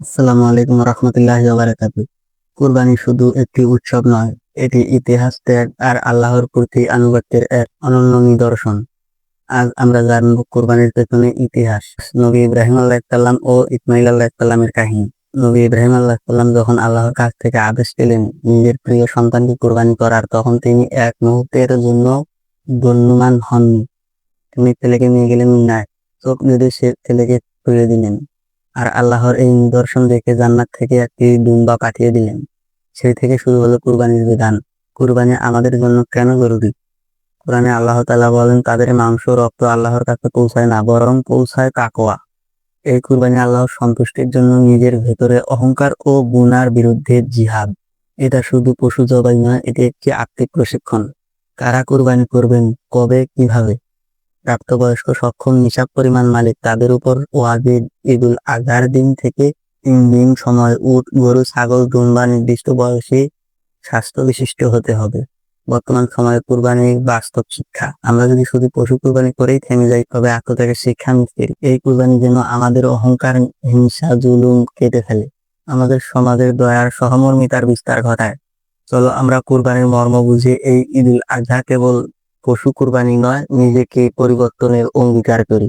আসসালামু আলাইকুম রহমতুল্লাহ বারাকাতু কুরবানি শুধু একটি উৎসব নয়, এটি ইতিহাস ত্যাগ আর আল্লাহর প্রতি আনুগত্যের এক অনন্য নিদর্শন। আজ আমরা জানব কুরবানির পেছনে ইতিহাস। নবী ইব্রাহিম আল্লাহ ও ইসমাইল আল্লাহ সাল্লামের কাহিনী। নবী ইব্রাহিম আল্লাহ সাল্লাম যখন আল্লাহর কাছ থেকে আদেশ পেলেন নিজের প্রিয় সন্তানকে কুরবানি করার, তখন তিনি এক মুহূর্তের জন্য গণ্যমান হননি। তিনি ছেলেকে নিয়ে গেলেন না চোখ বেঁধে সে ছেলেকে তুলে দিলেন। আর আল্লাহর এই নিদর্শন দেখে জান্নাত থেকে একটি দুম্বা পাঠিয়ে দিলেন। সেই থেকে শুরু হলো কুরবানির বিধান। কুরবানি আমাদের জন্য কেন জরুরি? কোরআনে আল্লাহ তালা বলেন, তাদের মাংস রক্ত আল্লাহর কাছে পৌঁছায় না, বরং পৌঁছায় কাকোয়া এই কুরবানি আল্লাহর সন্তুষ্টির জন্য নিজের ভেতরে অহংকার ও গুনার বিরুদ্ধে জিহাদ। এটা শুধু পশু জবাই নয়, এটি একটি আর্থিক প্রশিক্ষণ। কারা কুরবানি করবেন, কবে, কীভাবে? প্রাপ্তবয়স্ক সক্ষম নিসাব পরিমাণ মালিক, তাদের উপর ওয়াজিব ঈদুল আজহার দিন থেকে তিন দিন সময় উট, গরু, ছাগল দুম্বা নির্দিষ্ট বয়সে স্বাস্থ্য বিশিষ্ট হতে হবে। বর্তমান সময়ে কুরবানির বাস্তব শিক্ষা। আমরা যদি শুধু পশু কুরবানি করেই থেমে যাই, তবে আত্মত্যাগের শিক্ষা মিস্ত্রি এই কুরবানি যেন আমাদের অহংকার, হিংসা, জুলুম কেটে ফেলে। আমাদের সমাজের দয়ার সহমর্মিতার বিস্তার ঘটায়। চলো আমরা কুরবানির মর্ম বুঝে এই ঈদুল আজহা কেবল পশু কুরবানি নয় নিজেকে পরিবর্তনের অঙ্গীকার করি।